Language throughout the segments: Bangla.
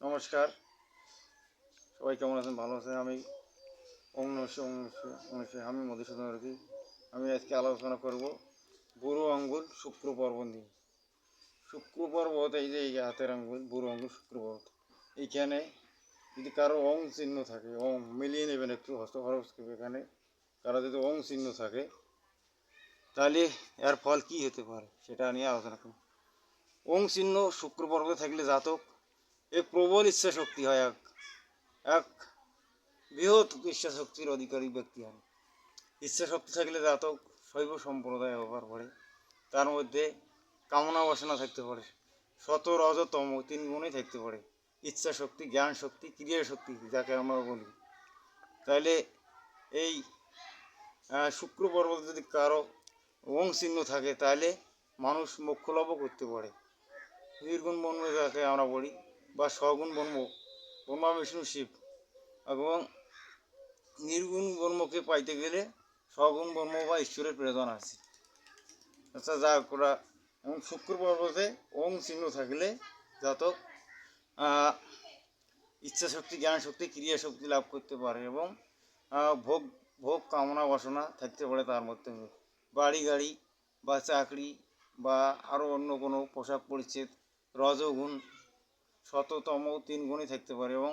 নমস্কার। সবাই কেমন আছেন? ভালো আছেন? আমি উনিশশো উনিশশো উনিশশো আমি মধুসূদন রকি। আমি আজকে আলোচনা করব বুড়ো আঙ্গুল, শুক্র পর্ব নিয়ে। শুক্র পর্বত এই যে এই হাতের আঙ্গুল, বুড়ো আঙ্গুল, শুক্র পর্বত এইখানে যদি কারও অং চিহ্ন থাকে অং মিলিয়ে নেবেন একটু হস্ত হরস্কোপ এখানে কারও যদি অং চিহ্ন থাকে, তাহলে এর ফল কী হতে পারে সেটা নিয়ে আলোচনা করব। অং চিহ্ন শুক্র পর্বতে থাকলে জাতক এক প্রবল ইচ্ছা শক্তি হয় এক এক বৃহৎ ইচ্ছা শক্তির অধিকারী ব্যক্তি হন ইচ্ছা শক্তি থাকলে জাতক শৈব সম্প্রদায় হবার পরে তার মধ্যে কামনা বাসনা থাকতে পারে, শত রজতম তিন গুণই থাকতে পারে। ইচ্ছা শক্তি জ্ঞান শক্তি ক্রিয়া শক্তি যাকে আমরা বলি। তাহলে এই শুক্র পর্বতে যদি কারও ওং চিহ্ন থাকে তাহলে মানুষ মোক্ষ লাভও করতে পারে। নির্গুণ বর্ম যাকে আমরা বলি বা সগুণ বর্ম ব্রহ্মা বিষ্ণু শিব। এবং নির্গুণ বর্মকে পাইতে গেলে সগুণ বর্ম বা ঈশ্বরের প্রয়োজন আছে। আচ্ছা যা করা এবং শুক্র পর্বতে ওং চিহ্ন থাকলে আহ, ইচ্ছা শক্তি জ্ঞান শক্তি ক্রিয়া শক্তি লাভ করতে পারে এবং ভোগ ভোগ কামনা বাসনা থাকতে পারে তার মধ্যে। বাড়ি গাড়ি বা চাকরি বা আরও অন্য কোনো পোশাক পরিচ্ছেদ রজগুণ শততম তিন গুণই থাকতে পারে এবং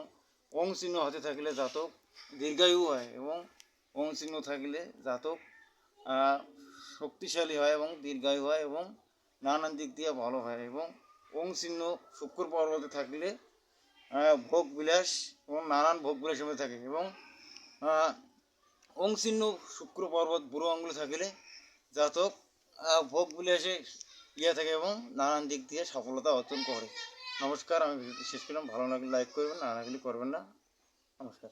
ওং চিহ্ন হাতে থাকলে জাতক দীর্ঘায়ু হয় এবং ওং চিহ্ন থাকলে জাতক শক্তিশালী হয় এবং দীর্ঘায়ু হয় এবং নানান দিক দিয়ে ভালো হয় এবং ওং চিহ্ন শুক্র পর্বতে থাকলে ভোগ বিলাস এবং নানান ভোগ বিলাসের মধ্যে থাকে এবং ওং চিহ্ন শুক্র পর্বত বুড়ো আঙ্গুলে থাকলে জাতক ভোগ বিলাসে ইয়ে থাকে এবং নানান দিক দিয়ে সফলতা অর্জন করে। নমস্কার আমি শেষ করলাম। ভালো লাগলে লাইক করবেন না লাগলে করবেন না। নমস্কার।